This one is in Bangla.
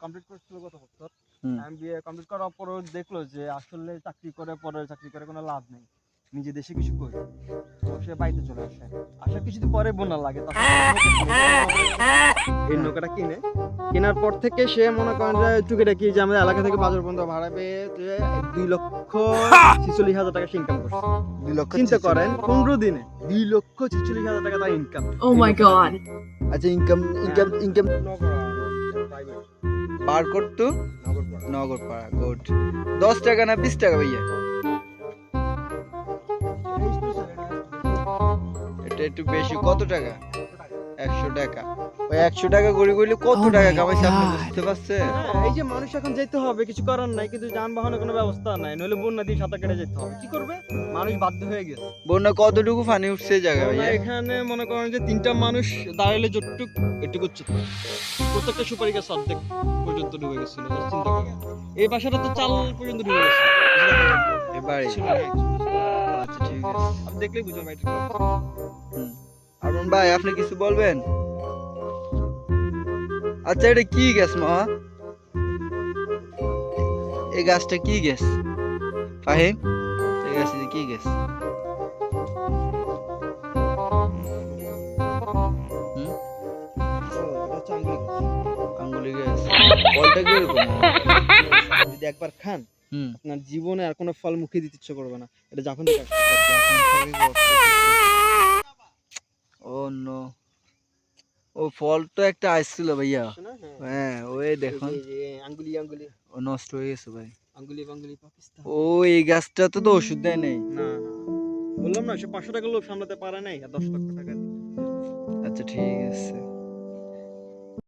কমপ্লিট করছিল গত বছর। হুম। এমবিএ কমপ্লিট করার পরও দেখল যে আসলে চাকরি করে পরে চাকরি করে কোনো লাভ নেই। নিজে দেশে কিছু করি। তো সে বাড়িতে চলে আসে। আসার কিছুদিন পরে বন্যা লাগে। এই নৌকাটা কিনে। কেনার পর থেকে সে মনে করেন যে টুকিটাকি যে আমাদের এলাকা থেকে বাজার পর্যন্ত ভাড়া পেয়ে যে দুই লক্ষ ছিচল্লিশ হাজার টাকা ইনকাম করছে। দুই লক্ষ চিন্তা করেন পনেরো দিনে দুই লক্ষ ছিচল্লিশ হাজার টাকা তার ইনকাম Oh my god. আচ্ছা ইনকাম ইনকাম ইনকাম পার টু নগরপাড়া গুড দশ টাকা না বিশ টাকা ভাইয়া? এটা একটু বেশি, কত টাকা? একশো টাকা। ওই একশো টাকা গড়ি গড়লে কত Oh টাকা কামাইছে আপনি বুঝতে পারছেন? হ্যাঁ, এই যে মানুষ এখন যেতে হবে কিছু করার নাই কিন্তু যানবাহনের কোনো ব্যবস্থা নাই নইলে বন্যা দিয়ে সাঁতার কেটে যেতে হবে। কি করবে? মানুষ বাধ্য হয়ে গেছে। বন্যা কতটুকু পানি উঠছে জায়গায় এখানে মনে করেন যে তিনটা মানুষ দাঁড়ালে যতটুক এটুকু উচ্চতা প্রত্যেকটা সুপারি গাছ অর্ধেক পর্যন্ত ডুবে গেছিল চিন্তা করেন। এই বাসাটা তো চাল পর্যন্ত ডুবে গেছে। এবারে। আচ্ছা ঠিক আছে। আপনি দেখলেই বুঝবেন বাড়িটা হুম। আরমান ভাই আপনি কিছু বলবেন? আচ্ছা এটা কি গ্যাস মা? এই গাছটা কি গ্যাস? ফাহিম এই গাছটা কি গ্যাস? আঙ্গুলি গ্যাস। ফলটা কি যদি একবার খান আপনার জীবনে আর কোনো ফল মুখে দিতে ইচ্ছে করবে না। এটা যখন আসছে। ও ফল তো একটা আসছিল ভাইয়া। হ্যাঁ। হ্যাঁ ওই দেখুন। আঙ্গুলি আঙ্গুলি। ও নষ্ট হয়ে গেছে ভাই। আঙ্গুলি আঙ্গুলি পাকিস্তান। ও এই গাছটা তো তো ওষুধ দেয় নেই। না না। বললাম না সে পাঁচশো টাকা লোভ সামলাতে পারে নাই আর দশ লক্ষ টাকা আচ্ছা ঠিক আছে।